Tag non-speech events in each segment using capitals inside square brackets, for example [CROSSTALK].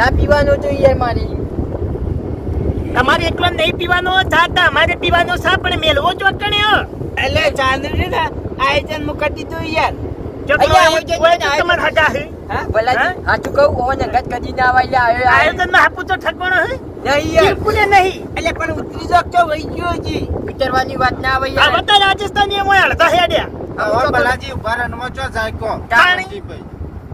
ચા પીવાનો જોઈએ મારી. તમારે એકલો નહીં પીવાનો ચા તો અમારે પીવાનો છે પણ મેલવો ચોકણ્યો એટલે ચાંદની ને આયોજન મુકતી દીધું યાર. છે રાજસ્થાની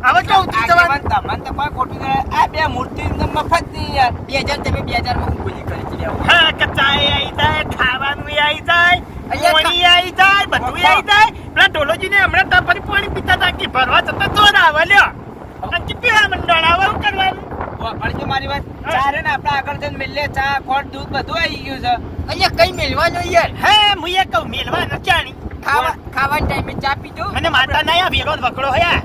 હવે કેવું તો ઉતરી જવાનું. તમને તો કોઈ ખોટું કરે આ બે મૂર્તિ મફતની યાર. બે હજાર તમે બે હજારમાં હું કરી છે હા કચાય આવી જાય ખાવાનું આવી જાય અહીંયા પાણી આવી જાય બધું આવી જાય. પેલા ઢોલોજીને હમણાં તો ફરી પાણી પીતા હતા કે ભરવા જતા તો ના આવે લ્યો. પીવા મંડળ આવે શું કરવાનું? પડજો મારી વાત ચા રે ને આપણે આગળ જઈને મિલે ચા ખોટ દૂધ બધું આવી ગયું છે. અહીંયા કઈ મેળવાનું યાર. હે હું એ કહું મેલવા ન ચાણી ખાવા ખાવા ટાઈમે ચા પીજો અને માતા ના આ વેલો વકડો હયા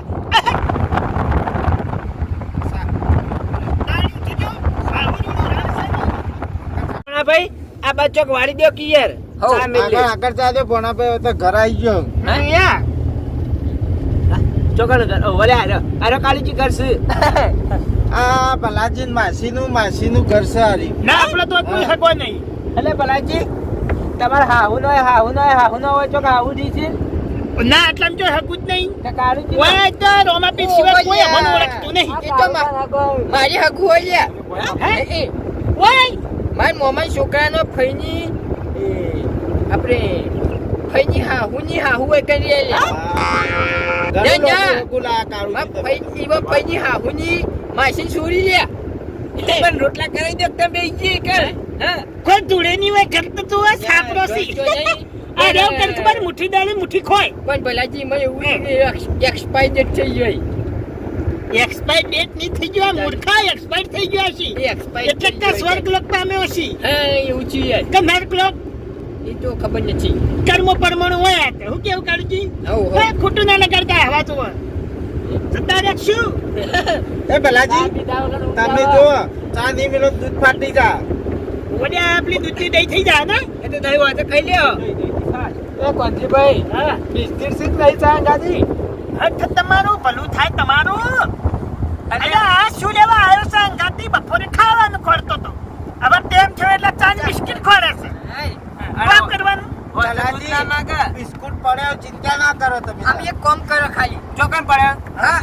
હા ભાઈ આ બચ્ચો વાળી દો કે યાર હો, આગળ જાજો ભણા પે તો ઘર આવી ગયો. ચોકડ કર ઓલે આરો. આરો કાળીજી કરશે. આ બલાજી માસી નું માસી નું ઘર છે આરી ના આપણે તો કોઈ હકો નહીં. એટલે ભલાજી તમારે હાહુ નો હાહુ નો હાહુ નો હોય ચોક હાહુ જી છે? ના એટલે જો હકું જ નહીં. કે ઓય તો રોમાપીર સિવાય કોઈ અમને ઓળખતું નહીં. એ તો મારી હગુ. હોય એ, ઓય મારી મોમાઈ છોકરાનો ફઈની એ, આપણે ફઈની હાહુની હાહુ હોય કરી લ્યા ઘણા જા. લોકો ગુલા કાળું માં ફઈ ઈવા ફઈની હાહુની માસી છોરી લે પણ રોટલા કરાવી દે તમે બેસી કર. હા? કોઈ ધૂળે નહીં હોય ઘર તો તું સાપરો સી અરે કર મુઠ્ઠી દાળી મુઠ્ઠી ખોય. પણ ભલાજી મને એવું એક્સપાયર થઈ ગઈ. એક્સપાયર ડેટની થઈ ગયો મૂર્ખા એક્સપાયર થઈ ગયા છે એટલે કે સ્વર્ગ લોક પામ્યો છે એવું છે. કે નર્ક લોક? એ તો ખબર નથી. કર્મો પરમાણુ હોય હું કેવું કાળજી ખોટું ના લગાડતા હવા તો જતા રાખશું? એ બલાજી તમે જો ચા મિલો દૂધ ફાટી જા ઓડ્યા આપલી દૂધની દહીં થઈ જા ને? એ તો દહીં હોય તો ખાઈ લ્યો. એ કોંજીભાઈ હા. બિસ્કિટ સીટ લઈ ચા ગાજી તમારું ભલું થાય તમારું. અરે આ શું લેવા આવ્યો છે? અંગાતી બપોરે ખાવાનું ખોરતો તો. હવે તેમ થયો એટલે ચાંદ બિસ્કિટ ખોરે છે. કામ કરવાનું? બલાજી બિસ્કુટ પડ્યો ચિંતા ના કરો તમે. આમ એક કામ કરો ખાલી. ચોકન પડ્યો હા.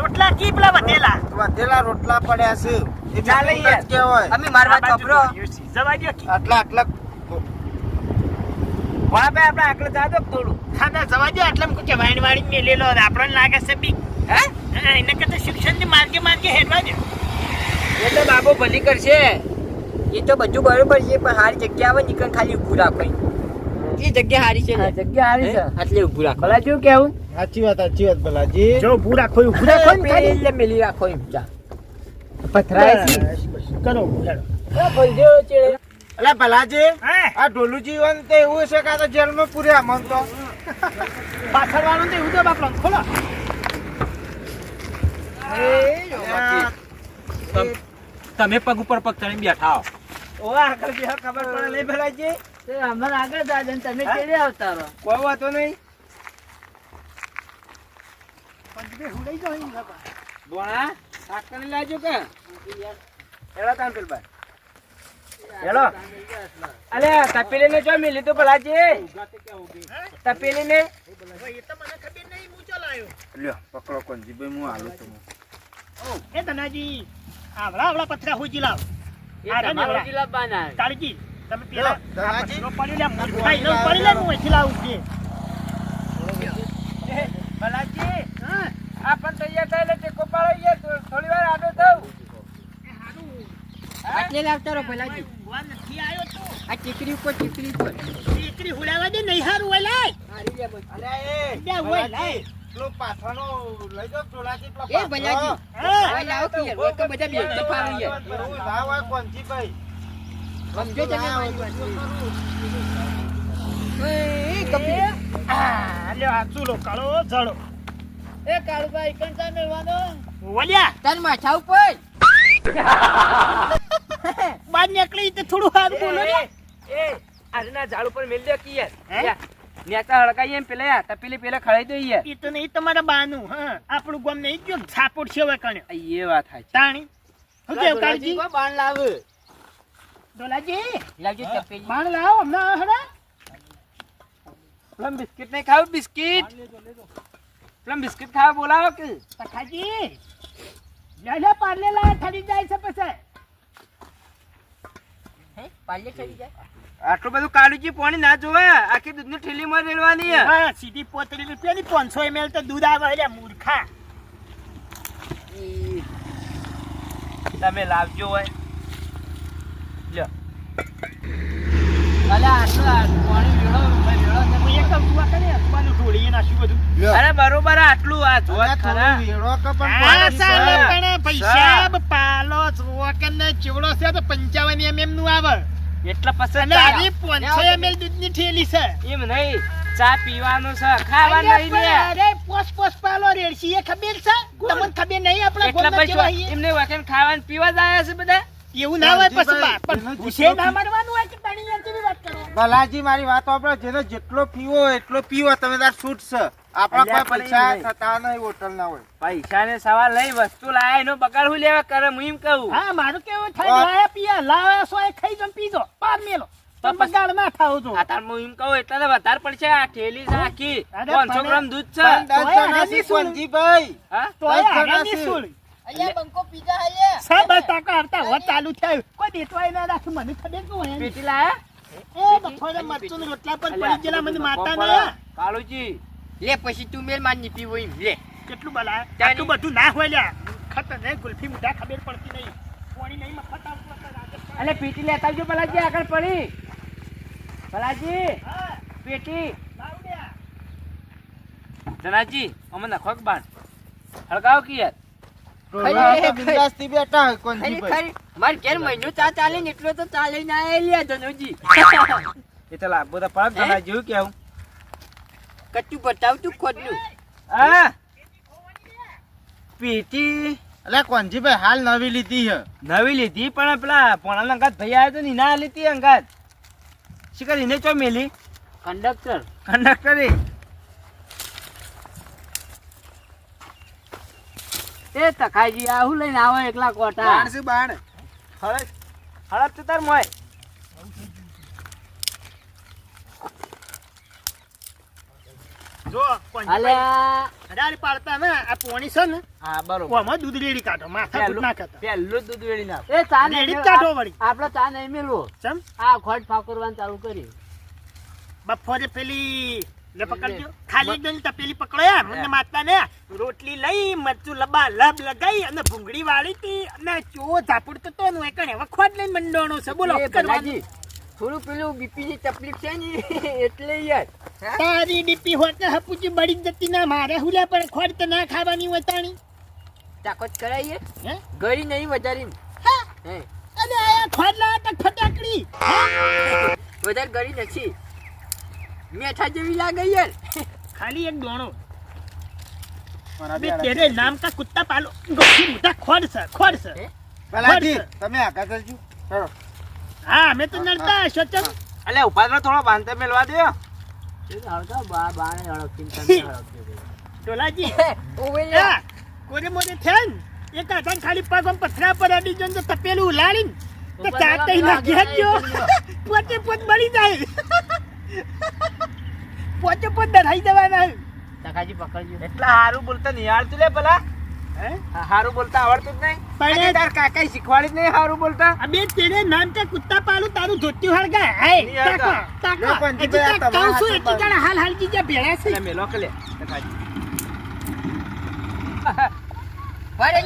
રોટલા કી પેલા વધેલા? વધેલા રોટલા પડ્યા છે. એ ચાલે યાર. અમે મારવા. જવા કી. આટલા આટલા. વાહ ભાઈ આપણે આગળ જાજો થોડું હા ના, જવા દ્યો. એટલે એમ વાઈન વાળી મેલેલો. આપણને લાગે છે બીક. હે? એના કરતા શિક્ષણની માર્ગે માર્ગે હેડવા દે. એ તો બાબુ ભલી કરશે. એ તો બધું બરોબર છે પણ હારી જગ્યા આવે નીકળ ખાલી ઊભું રાખો એ જગ્યા સારી છે જગ્યા હારી છે. એટલે ઊભું રાખો. ભલા શું કેવું? સાચી વાત સાચી વાત ભલાજી. જો ઊભું રાખો ઊભું રાખો ને ખાલી. એટલે મેલી રાખો એમ ચા પથરાય. કરો ભલજો ચેડે. એટલે બલાજી આ ઢોલું જીવન તો એવું છે કે આ તો જેલમાં પૂર્યા મન તો. પાછળ વાળું તો એવું તો બાપડો ખોલો. તમે પગ ઉપર પગ ચડી બેઠા હો. ઓ આગળ બે ખબર પડે. લઈ ભલાજી અમારે આગળ દાદા ને તમે હા? આવતા રહો કોઈ વાતો નહીં. પંજરે હુડાઈ જાઓ અહીં બાપા. બોણા શાક લાજો કે. હેલો તાંતિલ ભાઈ હેલો. અલે તપેલી ને જો મિલી તું ભલાજી. તપેલી ને હવે એ તો મને ખબર નહીં હું ચલાયો. લ્યો પકડો કોંજીભાઈ હું હાલું છું. એ ધનાજી આવડા આવડા પથરા હોજી લાવ કાળજી તમે પેલા પડ્યો લે, પડી લે, હું અહીંથી લાવું છું. ભલાજી હા, આ પણ તૈયાર થાય એટલે ટેકો પાડો યાર થોડી વાર આડો. હા? હાથે લાવતા રહો ભલાજી. નથી આવ્યો તો. આ ચીકરી ઉપર ચીકરી ઉપર. દીકરી હુડાવા દે નહીં હારું હોય લાય. હારી લે બોલ. એ હોય લાય. પેલો લઈ ચોલાથી પેલો એ ભલાજી આ લાવો કે યાર, કે બધા બે તો ફાવી યાર. એવું ના હોય કોનજીભાઈ. સમજો તમે મારી વાત. એ કપી. આ લ્યો આ ચૂલો કાળો જળો એ કાળુભાઈ કંચા મેળવાનો? વલ્યા. તાર માથા ઉપર. બાદ નીકળી તો થોડું હાથ બોલો ને એ આજના ઝાડ ઉપર મેલ દે કી યાર નેતા હળગાઈ એમ પેલા તા પેલી પેલા ખડાઈ દો યાર એ તો નહીં તમારા બાનું હા. આપણું ગામ નહીં ગયો સાપોટ છે હવે કણે આ એ વાત થાય તાણી કેવું કાળજી? કો બાણ લાવ. ડોલાજી? લાવજો ચપેલી બાણ લાવ હમણાં હડા પ્લમ બિસ્કિટ નહીં ખાવ બિસ્કિટ. પ્લમ બિસ્કિટ ખાવ બોલાવો કે? તખાજી લે લે પાર્લે લા ઠરી જાય છે પછી. હે પાર્લે ચડી જાય? આટલું બધું કાળુજી પાણી ના જોવે. આખી દૂધની ઠેલીમાં રેડવાની હે. હા સીધી પોતરી રૂપિયાની પાંચસો એમએલ તો દૂધ આવે એટલે મૂર્ખા. તમે લાવજો હોય. લ્યો. અલા આટલું આટલું પાણી વેળો ભાઈ વેળો હું એક અગુવા કરે અગવાનું ઢોળીએ નાખ્યું બધું. અરે બરોબર આટલું આ જોવા ખરા. થોડું વેરો કે પણ પૈસા પાલો ચોકન ને ચેવડો છે તો પંચાવન એમ નું આવે. એટલા પસંદ અને આવી ml એમએલ દૂધની થેલી છે. એમ નહીં ચા પીવાનું છે ખાવાનું અરે નહીં ને. અરે પોસ પોસ પાલો રેડસી એ ખબર છે? તમને ખબર નહીં આપણા એટલા ગોમના કેવા પૈસા એમને વખત ખાવાનું પીવા જ આયા છે બધા? એવું ના હોય પછી પણ ગુસ્સે ના મારવાનું હોય કે પાણી યાર વાત કરો? ભલાજી મારી વાત આપણે જેનો જેટલો પીવો એટલો પીવો તમે તાર છૂટ છે. આપણા કોઈ પૈસા થતા નહીં હોટલ ના હોય. પૈસા ને સવાલ લઈ વસ્તુ લાયા એનો બગાડ હું લેવા કરે હું એમ કહું. હા મારું કેવું થાય? લાયા પીયા લાયા સો એ ખાઈ જમ પીજો પાર મેલો. બગાડ ના થાવ જો આ તાર હું એમ કહું એટલે તો વધારે પડશે આ થેલી સાખી આખી. અરે પાંચસો પણ- ગ્રામ દૂધ છે. દસ શું? કોનજીભાઈ. હા? તો છે. સુળ. અહીંયા બંકો પીઝા હે સા તાકા હરતા હોત ચાલુ થયું કોઈ દેતવાય ના રાખું મને ખબર શું હોય. પેટી લાયા? એ બપોરે મરચું રોટલા પર પડી ગયેલા મને મારતા ને કાળુજી લે પછી તું મેલ મારની પીવો એમ. લે. કેટલું બલા આટલું બધું ના હોય લ્યા ખતર નહીં ગુલ્ફી મુઠા ખબર પડતી નહીં. પાણી નહીં મફત આવતું અલે પીટી લેતા આવજો બલાજી આગળ પડી. બલાજી પેટી. જનાજી અમે નખો બાણ? હળગાવ કે યાર? માર ઘેર મહિનો ચા ચાલે ને એટલો તો ચાલે ના આય લ્યા ધનુજી એ તો લાભો તો પડે? જનાજી હું કેવું કચ્ચું બતાવ તું ખોટનું હા? પેટી? અલ્યા કોનજીભાઈ હાલ નવી લીધી છે નવી લીધી પણ પેલા પોણા અંગાત ભાઈ આવ્યો તો ને ના લીધી અંગાત. શિકાર એને ચો મેલી? કંડક્ટર. કંડક્ટરે એ. તખાજી આ હું લઈને આવો એકલા કોટા બાણ છે બાણ. હળદ હળદ તો તાર મોય. જો પંજી અલ્યા અડાડી પાડતા ને આ પોણી છે ને હા બરોબર. ઓમાં દૂધ રેડી કાઢો માથા ફૂટ ના કરતા પેલું દૂધ વેળી નાખ એ ચા રેડી કાઢો વળી. આપડે ચા નહીં મેળવો. ચમ? આ ખોટ ફાકરવાનું ચાલુ કરી બપોરે પેલી લે પકડજો. ખાલી તપેલી પકડ્યા મને માતા ને રોટલી લઈ મરચું લબા લબ લગાઈ અને ભૂંગળી વાળી હતી. અને ચો ઝાપડતો તો નું એકણ હવે ખોટ લઈને મંડોણો છે. બોલો કરવાનું? થોડું પેલું બીપી ની તકલીફ છે ને [LAUGHS] એટલે યાર. તારી બીપી હોત ને હપુચી બળી જતી. ના મારે હુલા પણ ખોડ તો ના ખાવાની હોય તાણી. તાકાત કરાઈએ? ગળી નહીં વધારી અને આયા ખોડ લાયા તક ફટાકડી? વધારે ગળી નથી. મેઠા જેવી લાગે યાર. ખાલી એક ડોણો તેરે નામ કા કુત્તા પાલો. ગોખી મુતા ખોડ સર ખોડ સર ભલાજી તમે આગળ ચાલજો ચલો. હા અમે તો નડતા સચન અલે ઉપાદરો થોડો બાંધતે મેલવા દે હળકા બા બાને હળગતી તને તમને હળગતી ટોલાજી ઓવે કોરે મોરે થેન એક હાથાને ખાલી પગ આમ પથરા પર અડી જન તો તપેલું ઉલાડીન તો ચાર તઈ આપજો. આગળ પોતે પોત બળી જાય. પોતે પોત ડરાઈ દેવાના તકાજી પકડજો. એટલા હારું બોલતા નિહાળતું લે પેલા હે? હારું બોલતા આવડતું જ નહીં. પણ તાર કાકાએ શીખવાડી જ નહીં હારું બોલતા. અબે તેરે નામ કે કુત્તા પાલું તારું ધોત્યું હળગાય હાય નહીં હળગાય. તાકો લો તાકો. પણ હજી જીભાઈ, આ તો કહું છું હાથે જણા હાલ હાલ જીજા ભેળા છે. મેલો કે લે.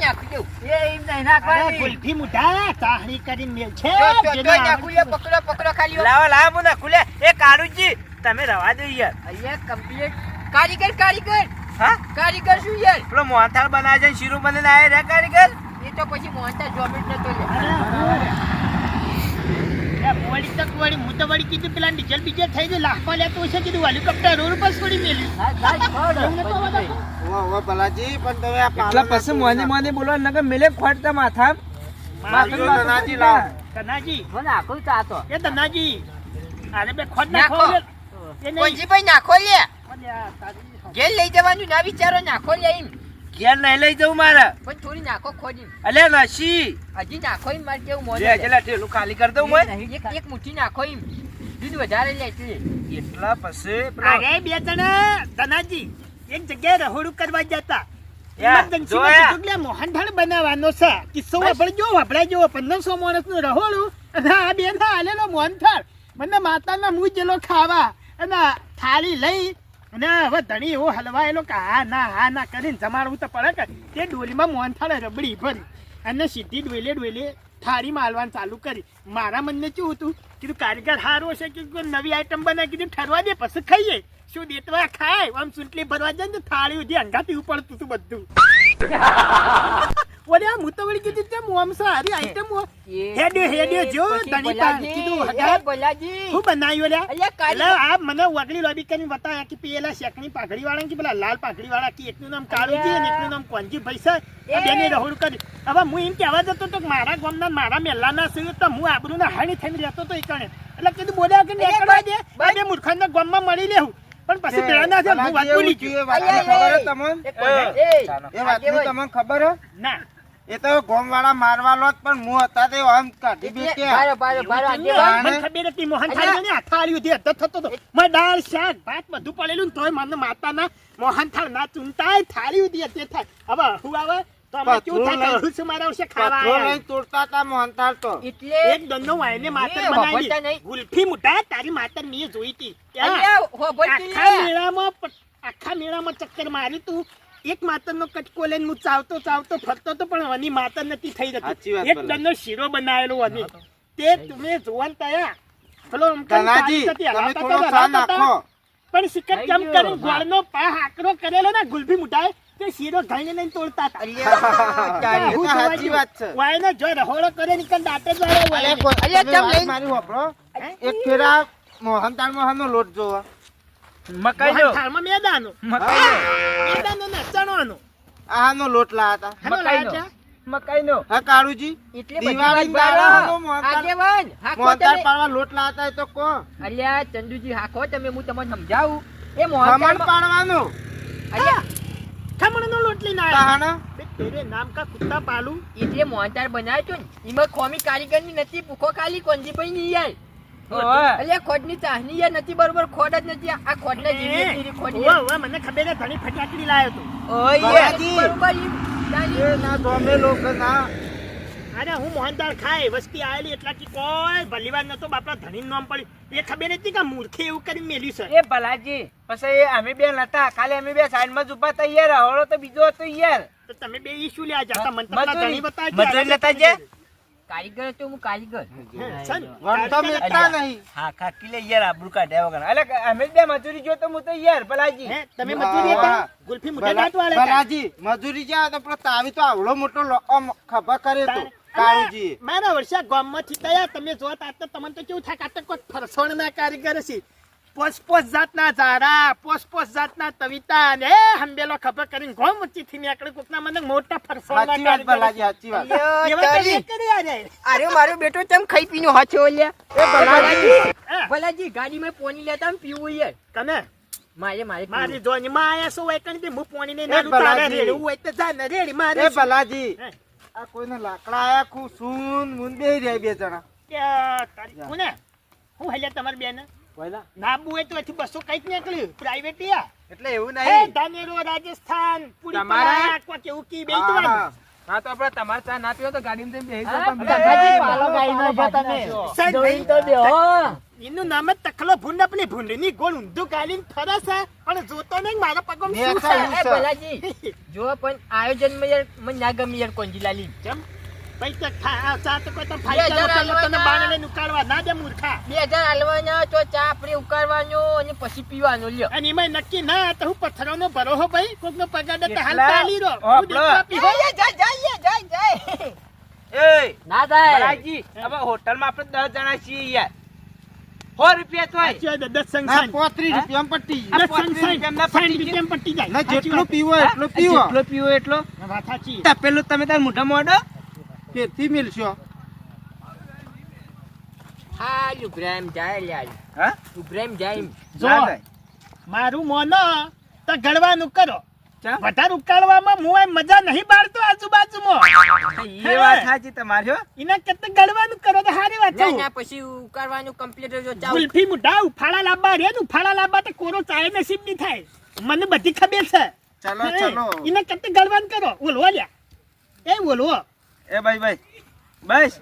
નાખી દઉં એ એમ નહીં નાખવાની. ગુલ્ફી મુઢા ચાહણી કરીને મેલ છે. જો, જો, જેને જો, આવડે નાખું લે, પકડો પકડો ખાલી લાવો લાવો હું ખુલે લે એ કાળુજી તમે રવા દો યાર. અહીંયા કમ્પ્લીટ કારીગર કારીગર. હા? કારીગર શું યાર? પેલો મોહનથાળ બનાવે છે શીરું બનાવીને આયા રે કારીગર? એ તો પછી મોહનતા જોમેટ નતો લે. વળી તક વળી હું તો વળી કીધું પેલા ડીઝલ બીજલ થઈ ગયું લાખો લેતો છે કીધું હેલિકોપ્ટર રોડ પર છોડી મેલ્યું? ઓ ભલાજી પણ તમે આ પાલા પછી મોને મોને બોલવા નકર મેલે ખોટતા માથા માથું ધનાજી લાવો. ધનાજી નાખું ચાતો એ ધનાજી અરે બે ખોટ નાખો. નહીં. કોંજીભાઈ નાખો લે ઘેર લઈ જવાનું ના વિચારો નાખો લે એમ. ઘેર નહીં લઈ જવું મારે. પણ થોડી નાખો ખોદી અલે નશી હજી નાખો એમ મારે કેવું મોઢું લે ઠેલું ખાલી કરી દઉં મોય એક એક મુઠ્ઠી નાખો એમ. દૂધ વધારે લે એટલે એટલા પછી અરે બે જણ ધનાજી એક જગ્યાએ રહોડું કરવા જતા. મોહનથાળ બનાવવાનો છે. કિસ્સો વાપરજો વાપરાજો પંદરસો માણસનું રહોડું. અને આ બે ના આલેલો મોહનથાળ. મને માતાના મું જેલો ખાવા. અને થાળી લઈ અને હવે ધણી એવો હલવાયેલો કે હા ના હા ના કરીને જમાડવું તો પડે કે તે ડોલીમાં મોહનથાળ રબડી ભરી અને સીધી ડોલે ડોલે થાળી માલવાનું ચાલુ કરી. મારા મનને કેવું હતું? કીધું, કારીગર હારો છે કે નવી આઈટમ બનાવી કીધું, ઠરવા દે, પછી ખાઈએ. શું દેતવા ખાય? આમ સુંટલી ભરવા જાય ને થાળી ઉધી અંગાતી ઉપડતું હતું બધું. [LAUGHS] આ હું તો વળી કીધું તે મોમ સારી આઈટમ હેડ્યો હેડ્યો જો ધણી ભલાજી, કીધું હગા બોલાજી. હું બનાવ્યું લે એટલે આ મને વગડી લોબી કરીને બતાવ્યા કે પેલા શેકણી પાઘડી વાળા કે પેલા લાલ પાઘડી વાળા કે એકનું નામ કાળુજી અને એકનું નામ કોંજી પૈસા આ. બેને રહોડું કર્યું હવે હું એમ કહેવા જતો તો મારા ગામના મારા મેલાના છે તો હું આબરૂના હાણી થઈને રહેતો તો એ કણે એટલે કીધું બોલ્યા કે નીકળવા દે. બે મૂર્ખાના ગામમાં મળી લેવું. પણ પછી પેલા ના છે હું વાત બોલી ગયો ખબર હે તમને? એ વાત તમને ખબર હે ના. એ તો ગોમ વાળા મારવા લોત પણ હું હતા તે આમ કાઢી બેઠ્યા બારે બારે બારો. મને ખબર હતી મોહન થાળી ને અથાળી ઉધી તો થતો તો મે દાળ શાક ભાત બધું પડેલું ને તોય મને માતાના મોહન થાળ ના ચૂંટાય થાળીઓ ઉધી તે થાય. હવે હું આવે? તો કેવું થાય? લઈ- કે મારા વર્ષે ખાવા આયા. લઈને તોડતા હતા મોહનથાળ તો. એટલે એક દંડો વાયને માતર બનાવી ગુલ્ફી મુઠા તારી માતર મેં જોઈ હતી. ત્યાં અલ્યા, હોભળતી આખા મેળામાં આખા મેળામાં ચક્કર મારી તું. એક માતરનો કટકો લઈને હું ચાવતો ચાવતો ફરતો તો પણ હની માતર નથી થઈ જતી. એક. દંડો શીરો બનાવેલો હની તે. તમે જોવાન તયા તમે થોડો. નાખો પણ સિકટ ગયો, કરીને. ગોળનો પા હાકરો કરેલો ને ગુલફી મુઠાઈ તે શીરો ઘઈને લઈને તોડતા હતા અલ્યા, એ તો હું સાચી વાત છે વાયને જો રહોળો કરે નીકળ દાંતે જ વાળો ચમ મારી એક ફેરા મોહન મોહનનો લોટ જોવો. મકાઈ મોહન નો થાળમાં મેદાનો. મકાઈ મેદાનો ને ચણોનો આનો લોટ લાયા હતા. મકાઈ નો મકાઈ નો હા કાળુજી એટલે દિવાળી વાત બારો. દાડાનો મોહનથાળ- આગેવાન, હાંકો તમે. પાડવા લોટ લાયા તો કો. અલ્યા, ચંદુજી હાખો તમે હું તમને સમજાવું. એ મોહન પાડવાનું. અલ્યા, ખમણનો લોટ લઈને આયા બે તેરે નામ કા કુત્તા પાલું. એટલે મોહનથાળ બનાવ્યો હતો ને એમાં કોમી કારીગરની નથી ભૂખો ખાલી કોંજીભાઈ ની યાર ઓય. ખોડની ચાહની યાર નથી બરોબર? ખોડ જ નથી આ ખોડના જેવી જ ખોડ ઓવે, યાર. મને ખબર છે ધણી ફટાકડી લાયો તો. ઓય બરોબર ઈ ના ધોમે લોકો ના. અરે હું મોહનદાર ખાય વસ્તી આવેલી એટલા કે કોઈ ભલીવાર નતો બાપડા ધણી નામ પડી એ ખબર નથી કે મૂર્ખે એવું કરી મેલ્યું છે એ ભલાજી પછી એ અમે બે નતા ખાલી અમે બે સાઈડમાં જ ઊભા હતા યાર હવળો તો બીજો હતો યાર તો તમે બે ઈ લે લ્યા જતા મને તો પેલા મજૂરી. ધણી બતાવજો. મજૂરી લેતા જે? કારીગર તો હું કારીગર સન, વણતો મેતા નહીં હા ખાકી લે યાર આબરૂ કાઢ્યા વગર એટલે અમે બે મજૂરી જો તો હું તો યાર ભલાજી તમે મજૂરી હતા. ગુલ્ફી મોટા દાંત વાળા ભલાજી મજૂરી જ્યાં તો તાવી તો આવડો મોટો લોકો ખબર કરે તો કાળુજી. મારા વર્ષે ગામમાંથી તયા તમે જોતા તો તમને તો કેવું થાય કાતે કોઈ ફરસણના કારીગર છે. પોસ પોસ જાતના ઝારા પોસ પોસ જાતના તવિતા ને હંબેલો ખબર કરીને ગોમ વચ્ચેથી નીકળે કોકના મને મોટા ફરસણના કારીગર ભલાજી સાચી વાત. અરે મારો બેટો તેમ ખાઈ પીનો હાચો લે એ ભલાજી. ભલાજી ગાડીમાં પોની લેતા પીવું યાર. કને મારે મારે મારી. જોની માં આયા શું હોય કણ હું પોણી ને એ નાનું તારે ભલાજી. રેડવું હોય તો જા ને રેડી મારે એ ભલાજી. આ કોઈને લાકડા આયા કુ સૂન મુન બે રહ્યા બે જણા તારી- કોને? હું હેલે તમાર બેન નાબુ એ તો બસો કંઈક નીકળ્યું પ્રાઇવેટ યા એટલે એવું નહીં ધાનેરો રાજસ્થાન પુરી તમારા? પરાગ, કે ઉકી કી બેય હા, તો આપણે તમારે ચા ના પીવો તો ગાડીમાં જઈને બેસી જાવ તમે. ભલાજી, પાલો છો તમે. છો. સાહેબ, જોઈને તો બેહો. એનું નામ જ તખલો ભૂંડ પેલી ભૂંડની ગોળ ઊંધું કાઢીને ફરે છે પણ જોતો નહીં મારા પગમ શું છે. ભલાજી. [LAUGHS] જો પણ આયોજનમાં યાર મને ના ગમી યાર કોંજીલાલી કેમ જમ તે ખા- આ ચા તો કોઈ તો બે ફાઈ હજાર ચાલો પેલો તને આલવાના. ઉકાળવા. ના દે મૂર્ખા. બે હાલવાના તો ચા આપણે ઉકાળવાનો અને પછી પીવાનો લ્યો. અને એમાં નક્કી ના તો હું પથ્થરોનો ભરો હો ભાઈ? કોકનો પગાર દે તો હાલ દેખવા પીવો. જાય જાય જાય જાય. એ ના થાય. ભલાજી હવે હોટલમાં આપણે દસ જણા છીએ યાર. સો રૂપિયા તો. પોત્રીસ જાય. જેટલું. પીવો એટલું પીવો. જેટલો પીવો એટલો. પેલું તમે તાર મોઢા મોઢો તેથી મિલશો? હા લુગ્રામ જાય લ્યા હા? લુગ્રામ જાય જો મારું મોનો તો ગળવાનું કરો? વધારે ઉકાળવામાં હું આ મજા નહીં બાળતો આજુબાજુમાં. એ વાત સાચી તમારી હો. એના કેતે ગળવાનું કરો તો સારી વાત છે. ના પછી ઉકાળવાનું કમ્પ્લીટ જો ચાવ ગુલ્ફી મુઢા ઉફાળા લાંબા રે ને ઉફાળા લાંબા તો કોરો ચાય નસીબ નહીં થાય. મને બધી ખબર છે. ચાલો ચાલો. એના કેતે ગળવાનું કરો. ઓલવો લ્યા એ ઓલવો એ ભાઈ ભાઈ. બસ.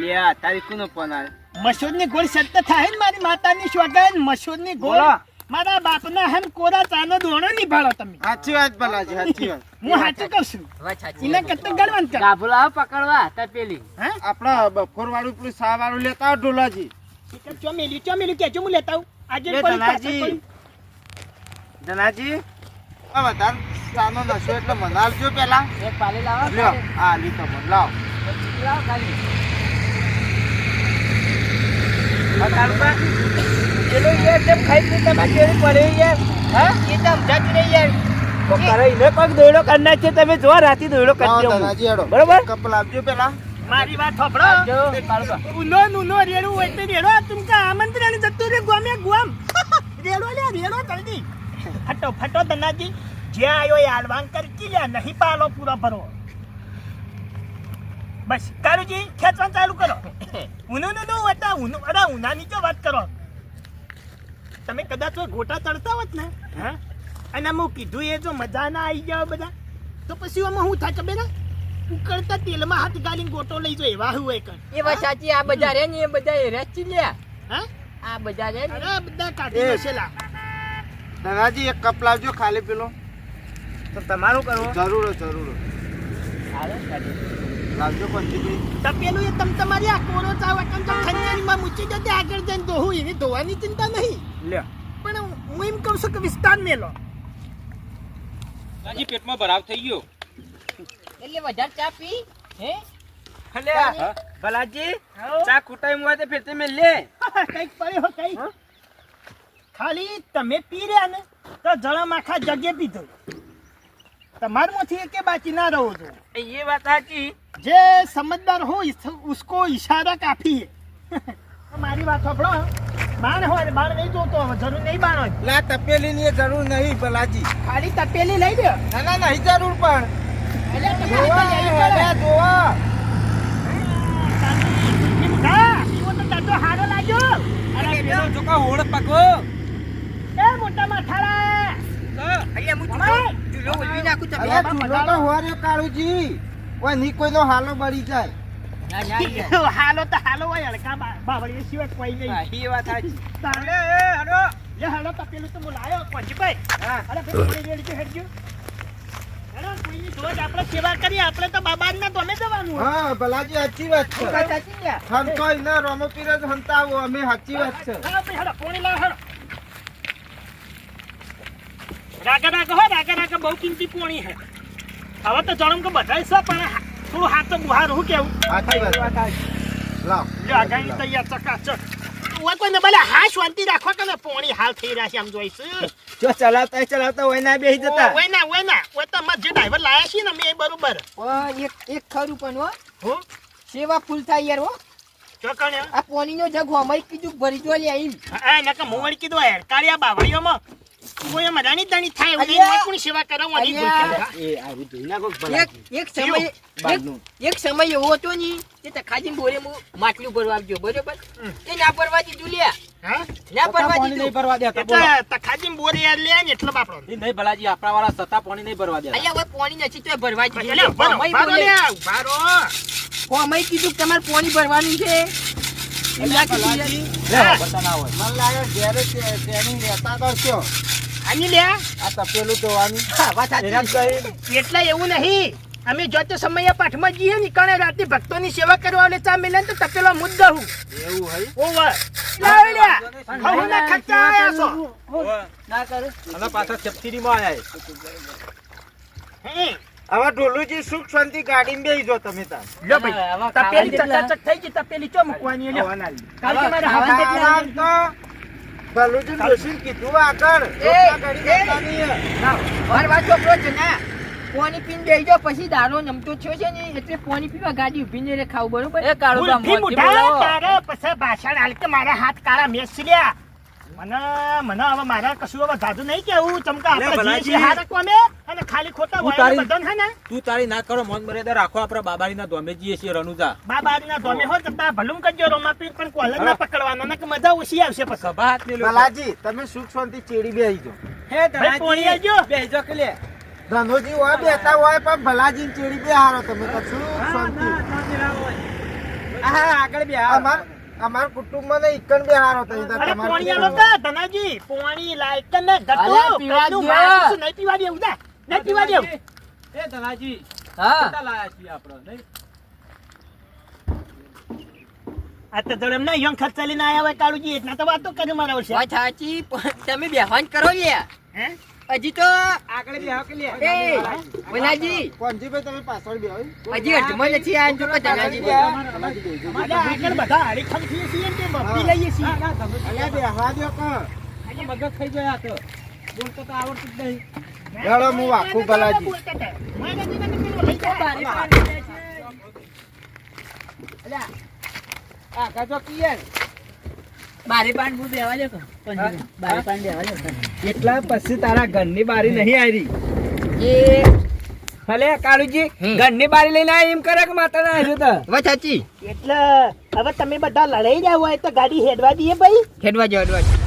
લ્યા તારી કોનો ફોન આવે? મસૂરની ગોળ સત્ય થાય ને મારી માતાની સ્વગન મસૂરની ગોળ. મારા બાપના હમ કોરા ચાનો દોણો નિભાળો તમે. સાચી વાત ભલાજી સાચી વાત. [LAUGHS] હું સાચું કહું છું. કેટલું એના કર ગળવાનું કરો ગાભલા પકડવા તપેલી હે? આપણા બફોર વાળું પેલું સા વાળું લેતા ઢોલાજી. ચો ચોમેલી ચો મેલ્યું કેજો હું લેતા આવું. આજે ધનાજી. ધનાજી આ વધારે ચાનો નશો એટલે મને આલજો પેલા. એક પાલી લાવો. લ્યો આ લી તો મને લાવ લાવ ખાલી. આ કાળુબા, પેલો યાર તેમ ખાઈ પી તમારે કેવી પડે યાર હા? એ તો સમજાતું નહીં યાર. તો કરે પગ દોયડો કરી નાખશે તમે જો રાતી દોયડો કરી લાવો દઉં. ધનાજી બરોબર? કપલ આપજો પેલા. મારી વાત સાંભળો. ઉનો નુનો રેડું હોય તો રેડો. તુમકા આમંત્રણ જતું રે ગોમે ગુઆમ [LAUGHS] રેડો લે રેડો જલ્દી. ફટો ફટો ધનાજી જ્યાં આયો એ આલવાન કરકી લ્યા નહીં પાલો પૂરો ભરો બસ કારુજી ખેંચવાનું ચાલુ કરો. [LAUGHS] ઉનો નું વટા ઉનું અરે ઉનાની તો વાત કરો. તમે કદાચ ગોટા તળતા હોત ને હા? અને હું કીધું એ જો મજા ના આવી જાવ બધા. તો પછી આમાં શું થાય ખબર હે? ઉકળતા તેલમાં હાથ ગાલીને ગોટો લઈ જો એવા હોય કર એ વાત સાચી આ બધા રે ને એ બધા એ રેચી લ્યા. હા? આ બધા રે ને. અરે બધા કાઢી એ. નાખેલા. એક કપ લાવજો ખાલી પેલો. તો તમારું કરવું જરૂર જરૂર હાલો, કાઢી. લાવજો પંચીભાઈ તપેલું એ તમ તમારી આ કોરો ચાવ તો ખંજરીમાં મૂકી જતે આગળ જઈને ધોવું એની ધોવાની ચિંતા નહીં. ખાલી તમે પી રહ્યા ને તો જળમ આખા જગ્યા પીધો. તમારમાંથી એક બાકી ના રહો છો એ વાત સાચી. જે સમજદાર હોય ઉસકો ઈશારા કાફી [LAUGHS] મારી વાત સાંભળો બાણ હોય બાર નહીં જોતો હવે જરૂર નહીં બાણ હોય. લા તપેલી ની જરૂર નહીં ભલાજી ખાલી તપેલી લઈ દે ના ના નહીં જરૂર પણ. કાળુજી. કોઈ નો હાલો બળી જાય. [LAUGHS] હાલો તો હાલો હોય હલકા બા- બાવળીએ સિવાય કોઈ નહીં. એ વાત સાચી. તારે એ હડો. લે હાલો તપેલું તો બોલાયો અરે ભાઈ હેડજો. હેડો કોઈની જોડે આપણે સેવા કરી આપણે તો બાબાને ગમે જવાનું હોય. હા ભલાજી સાચી વાત છે. સાચી ના રોમો પીરજ હંતાવો અમે સાચી વાત છે. હાલો, પોણી લાવો, હાલો. રાગા રાગા હો રાગા રાગા બહુ કિંમતી પોણી હે હવે તો જણમ કે બધાય છે પણ હા- થોડું હાથ તો બુહાર હું કેવું? સાચી વાત. લાવ. લ્યો, આગાહી તૈયાર ચકાચક ઓય કોઈને ભલે હા શાંતિ રાખો કે પોણી હાલ થઈ રહ્યા છે આમ જોઈશું જો ચલાવતા ચલાવતા હોય ના બેસી જતા. ઓય ના ઓય ના ઓય તો જે ડ્રાઈવર લાયા છે ને મેં એ બરોબર. પણ એક એક ખરું પણ હો. હો? સેવા ફૂલ થાય યાર હો. ચોકણ આ પોણીનો જગ હોમાઈ કીધું ભરી જો લે આઈ હા નકા હું વળી કીધું યાર કાળિયા બાવળીઓમાં. કોઈ મજાની દાણી થાય એવું નહીં કોની સેવા કરાવવાની ભૂલ એ આવું જોઈ નાખો એક એક સમય એક સમય એવો હતો ને કે તખાજી બોરે માટલું ભરવા આવજો બરોબર? એ ના ભરવા દીધું લ્યા. હા? ના ભરવા પાણી નહીં ભરવા દેતા બોલો. એટલે તખાજી બોરે યાર લે ને એટલે બાપડો. એ નહીં ભલાજી આપણા વાળા સત્તા પાણી નહીં ભરવા દેતા. અલ્યા હવે પોણી નથી તો ભરવા. હોમાઈ કીધું તમારે પોણી ભરવાનું છે? એટલે એવું નહીં. અમે જો તે સમયે પાઠમાં જઈએ ને કણે રાતે ભક્તોની સેવા કરવા એટલે ચા મિલે ને તો તપેલો મુદ્દો હું એવું હઈ? ઓવર લાવી લ્યા હહુ ના ખર્ચા આયા છો. ના કરું. અને પાછા સબસિડીમાં આયા હે હવે ઢોલુજી સુખ શાંતિ ગાડીમાં બેસી જો તમે તાર. લ્યો ભાઈ તપેલી ચટાચટ થઈ ગઈ તપેલી ચો મૂકવાની લ્યો. કાલ કે મારે હાથ આમ તો ભલુજી ડોશીને કીધું આગળ એ, ગાડી હે. મારો છોકરો છે ને પાણી પીને બેસી જો પછી દારો નમતો થયો છે ને એટલે પાણી પીવા ગાડી ઊભી ને રે ખાવું બરોબર? એ ભૂલથી મુઢા તારે પછી ભાષણ હાલ કે મારા હાથ કાળા મેસ લ્યા. મને મને હવે મારા કશું હવે જાદુ નહીં કેવું ચમકા આપણે અને ખાલી ખોટા હે ને? તું તારી ના કરો મન મર્યાદા રાખો ધોમે ધોમે તો ભલું કરજો પણ કોલર ના પકડવાનો ને કે મજા ઓછી આવશે પછી. સભા હાથ તમે સુખ શાંતિ ચેડી બેસી જો ભાઈ પોણી આવજો. બેસજો કે લે? ધનોજી હોય બેતા હોય પણ ભલાજી ચેડી બે હારો તમે તો શાંતિ. હા આગળ બે અમાર કુટુંબમાં ને ઈકણ બે હારો થઈ તા તમારે પાણી આલો કા ધનાજી પાણી લાયક ને ગટુ અલા, માસ નહીં પીવા દેવું દે નહીં પીવા દેવું. એ ધનાજી હા. કેટલા લાયા છીએ આપણો નહીં? આ તો એમને યંગ ખર્ચા લઈને આયા હોય કાળુજી એટલા તો વાતો કરી મારા વર્ષે વાત સાચી તમે બેહાન કરો લ્યા. હે? હજી તો આગળ બે કે લે? એ ભલાજી કોનજીભાઈ તમે પાછળ બે હજી અડધમાં નથી આયા જો કે ધનાજી આગળ બધા હારી ખમખીએ છીએ તે બપી લઈએ છીએ. અલ્યા બેહવા દો કો મગજ ખાઈ ગયા તો. બોલતો તો આવડતું જ નહીં. હેડો હું આખું ભલાજી. જાય. આગળ જો બારે પાન બુ બેવા દે કો પાન બેવા દે એટલા પછી તારા ઘરની બારી નહીં આવી એ ભલે કાળુજી ઘરની બારી લઈને આવી એમ કરે કે માતા ના આવ્યો તો? વાત સાચી. એટલે હવે તમે બધા લડાઈ રહ્યા હોય તો ગાડી હેડવા દઈએ ભાઈ. હેડવા જાવ હેડવા જાવ.